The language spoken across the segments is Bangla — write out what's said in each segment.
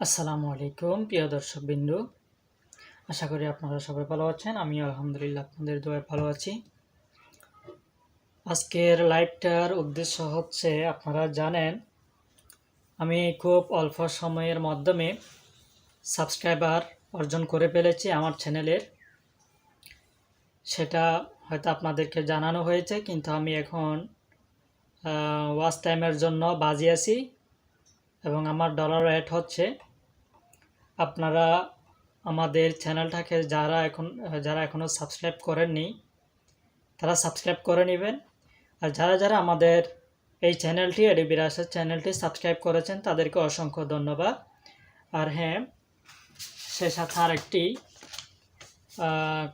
আসসালামু আলাইকুম, প্রিয় দর্শক বিন্দু আশা করি আপনারা সবাই ভালো আছেন। আমি আলহামদুলিল্লাহ আপনাদের দোয়ায় ভালো আছি। আজকের লাইভটার উদ্দেশ্য হচ্ছে, আপনারা জানেন, আমি খুব অল্প সময়ের মাধ্যমে সাবস্ক্রাইবার অর্জন করে ফেলেছি আমার চ্যানেলের। সেটা হয়তো আপনাদেরকে জানানো হয়েছে, কিন্তু আমি এখন ওয়াচ টাইমের জন্য বাজি আছি। এবং আমার ডলার রেট হচ্ছে, আপনারা আমাদের চ্যানেলটাকে যারা এখন, যারা এখনও সাবস্ক্রাইব করেননি, তারা সাবস্ক্রাইব করে নেবেন। আর যারা যারা আমাদের এই চ্যানেলটি এডি বিরাসের চ্যানেলটি সাবস্ক্রাইব করেছেন, তাদেরকে অসংখ্য ধন্যবাদ। আর হ্যাঁ সে সাথে আরেকটি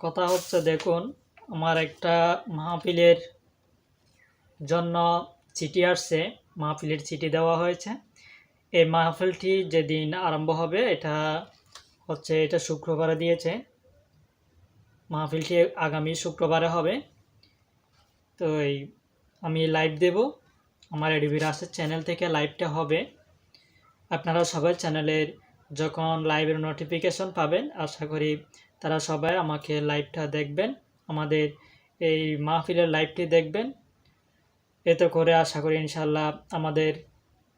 কথা হচ্ছে দেখুন, আমার একটা মাহফিলের জন্য চিঠি আসছে, মাহফিলের চিঠি দেওয়া হয়েছে। এই মাহফিলটি যেদিন আরম্ভ হবে, এটা হচ্ছে, এটা শুক্রবারে দিয়েছে। মাহফিলটি আগামী শুক্রবারে হবে। তো এই, আমি লাইভ দেব। আমার এডিবি রাসের চ্যানেল থেকে লাইভটা হবে। আপনারা সবাই চ্যানেলের যখন লাইভের নোটিফিকেশন পাবেন, আশা করি তারা সবাই আমাকে লাইভটা দেখবেন। আমাদের এই মাহফিলের লাইভটি দেখবেন। এতে করে আশা করি ইনশাল্লাহ আমাদের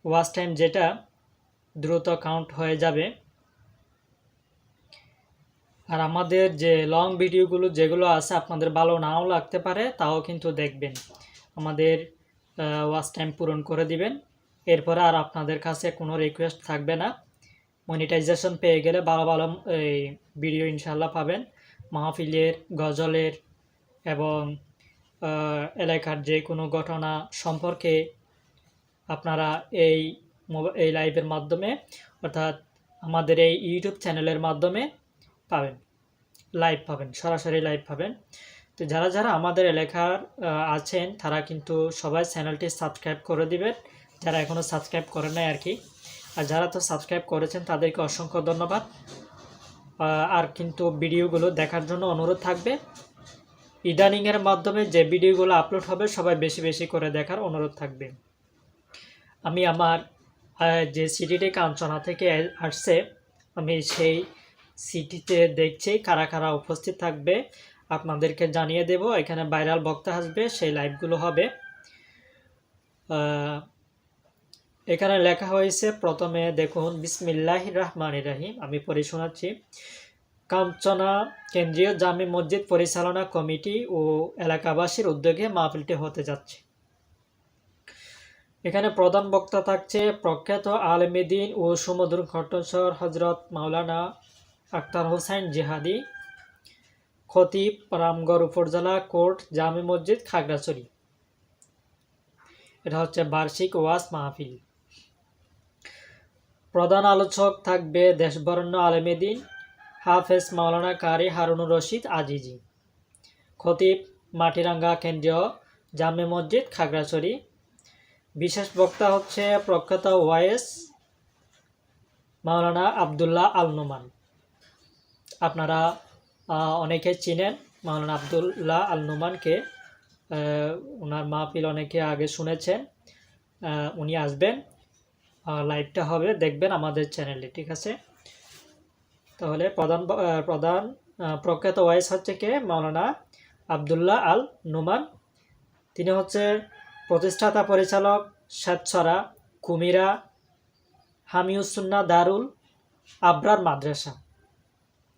ওয়াচ টাইম যেটা দ্রুত কাউন্ট হয়ে যাবে। আর আমাদের যে লং ভিডিওগুলো যেগুলো আছে আপনাদের ভালো নাও লাগতে পারে, তাও কিন্তু দেখবেন। আমাদের ওয়াচ টাইম পূরণ করে দিবেন। এরপরে আর আপনাদের কাছে কোনো রিকোয়েস্ট থাকবে না। মনিটাইজেশন পেয়ে গেলে ভালো ভালো, এই ভিডিও ইনশাল্লাহ পাবেন। মাহফিলের, গজলের এবং এলাকার যে কোনো ঘটনা সম্পর্কে আপনারা এই এই লাইভের মাধ্যমে, অর্থাৎ আমাদের এই ইউটিউব চ্যানেলের মাধ্যমে পাবেন, লাইভ পাবেন, সরাসরি লাইভ পাবেন। তো যারা যারা আমাদের এলাকার আছেন, তারা কিন্তু সবাই চ্যানেলটি সাবস্ক্রাইব করে দিবেন, যারা এখনও সাবস্ক্রাইব করে নাই আর কি আর যারা তো সাবস্ক্রাইব করেছেন, তাদেরকে অসংখ্য ধন্যবাদ। আর কিন্তু ভিডিওগুলো দেখার জন্য অনুরোধ থাকবে। ইদানিংয়ের মাধ্যমে যে ভিডিওগুলো আপলোড হবে, সবাই বেশি বেশি করে দেখার অনুরোধ থাকবে। আমি আমার যে সিটিটি কাঞ্চনা থেকে আসছে, আমি সেই সিটিতে দেখছি, কারা কারা উপস্থিত থাকবে। আপনাদেরকে জানিয়ে দেব, এখানে ভাইরাল বক্তা আসবে, সেই লাইভগুলো হবে। এখানে লেখা হয়েছে, প্রথমে দেখুন বিসমিল্লাহ রহমান রাহিম, আমি পড়ে শোনাচ্ছি। কাঞ্চনা কেন্দ্রীয় জামে মসজিদ পরিচালনা কমিটি ও এলাকাবাসীর উদ্যোগে মাহফিলটি হতে যাচ্ছে। এখানে প্রধান বক্তা থাকছে প্রখ্যাত আলমেদিন ও সুমধুর ঘট্টস্বর হজরত মাওলানা আক্তার হোসেন জিহাদি, খতিব রামগড় উপজেলা কোর্ট, জামে মসজিদ, খাগড়াছড়ি। এটা হচ্ছে বার্ষিক ওয়াজ মাহফিল। প্রধান আলোচক থাকবে দেশবরণ্য আলমেদিন হাফেজ মাওলানা কারি হারুনুর রশিদ আজিজি, খতিব মাটিরাঙ্গা কেন্দ্রীয় জামে মসজিদ, খাগড়াছড়ি। বিশেষ বক্তা হচ্ছে প্রখ্যাত ওয়াইএস মাওলানা আবদুল্লাহ আল নোমান আপনারা অনেকে চিনেন মাওলানা আবদুল্লাহ আল নোমানকে ওনার মাহফিল অনেকে আগে শুনেছেন। উনি আসবেন। লাইভটা হবে, দেখবেন আমাদের চ্যানেলে, ঠিক আছে? তাহলে প্রধান প্রধান প্রখ্যাত ওয়াইস হচ্ছে কে? মাওলানা আবদুল্লাহ আল নোমান তিনি হচ্ছে প্রতিষ্ঠাতা পরিচালক স্বেচ্ছরা কুমিরা, হামিউসুন্না দারুল, আবরার মাদ্রাসা।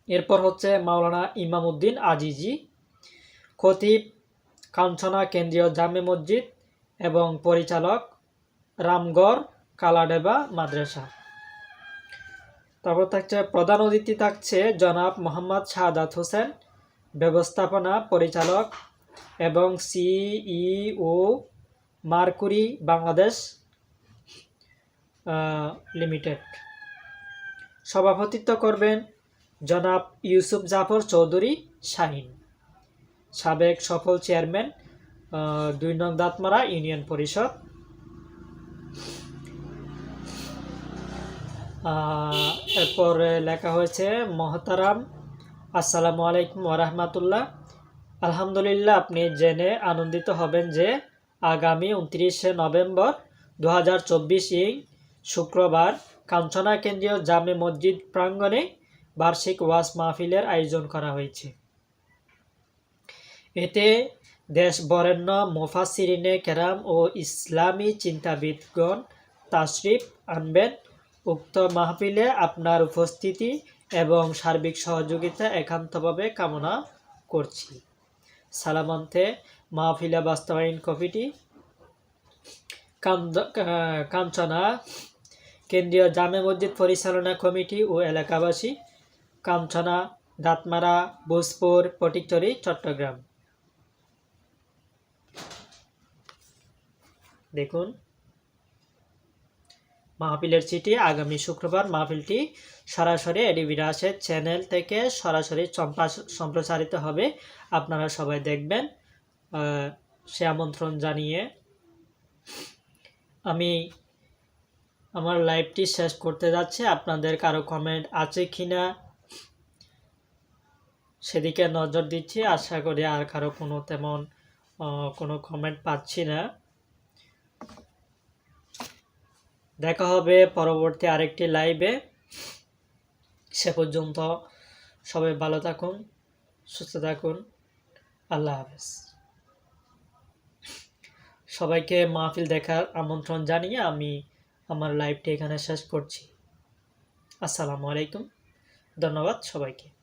এরপর হচ্ছে মাওলানা ইমামউদ্দিন আজিজি, খতিব কাঞ্চনা কেন্দ্রীয় জামে মসজিদ এবং পরিচালক রামগড় কালাডেবা মাদ্রাসা। তারপর থাকছে, প্রধান অতিথি থাকছে জনাব মোহাম্মদ শাহাদাত হোসেন, ব্যবস্থাপনা পরিচালক এবং সিইও মার্কুরি বাংলাদেশ লিমিটেড। সভাপতিত্ব করবেন জনাব ইউসুফ জাফর চৌধুরী শাহিন। সাবেক সফল চেয়ারম্যান দুই নং দাঁতমারা ইউনিয়ন পরিষদ। এরপরে লেখা হয়েছে, মহতারাম, আসসালামু আলাইকুম ওরহমাতুল্লাহ আলহামদুলিল্লাহ, আপনি জেনে আনন্দিত হবেন যে আগামী উনত্রিশে নভেম্বর দু হাজার চব্বিশ শুক্রবার কাঞ্চনা কেন্দ্রীয় জামে মসজিদ প্রাঙ্গণে বার্ষিক ওয়াজ মাহফিলের আয়োজন করা হয়েছে। এতে দেশ বরেণ্য মোফাসিরিনে কেরাম ও ইসলামী চিন্তাবিদগণ তাশরিফ আনবেন উক্ত মাহফিলে আপনার উপস্থিতি এবং সার্বিক সহযোগিতা একান্তভাবে কামনা করছি। সালামন্তে মাহফিলা বাস্তবায়ন কমিটি কামচনা কেন্দ্রীয় জামে মসজিদ পরিচালনা কমিটি ও এলাকাবাসী, কাঞ্চনা, দাঁতমারা, ভোজপুর, পটিকচরি, চট্টগ্রাম। দেখুন। মাহফিলের চিঠি আগামী শুক্রবার মাহফিলটি সরাসরি এডিবি রাশের চ্যানেল থেকে সরাসরি সম্প্রাস- সম্প্রচারিত হবে। আপনারা সবাই দেখবেন। সে আমন্ত্রণ জানিয়ে আমি আমার লাইভটি শেষ করতে যাচ্ছে। আপনাদের কারও কমেন্ট আছে কি না সেদিকে নজর দিচ্ছি। আশা করি আর কারও কোনো তেমন কোনো কমেন্ট পাচ্ছি না। দেখা হবে পরবর্তী আরেকটি লাইভে সে পর্যন্ত সবাই ভালো থাকুন, সুস্থ থাকুন। আল্লাহ হাফেজ। সবাইকে মাহফিল দেখার আমন্ত্রণ জানিয়ে আমি আমার লাইভটি এখানে শেষ করছি। আসসালামু আলাইকুম। ধন্যবাদ সবাইকে।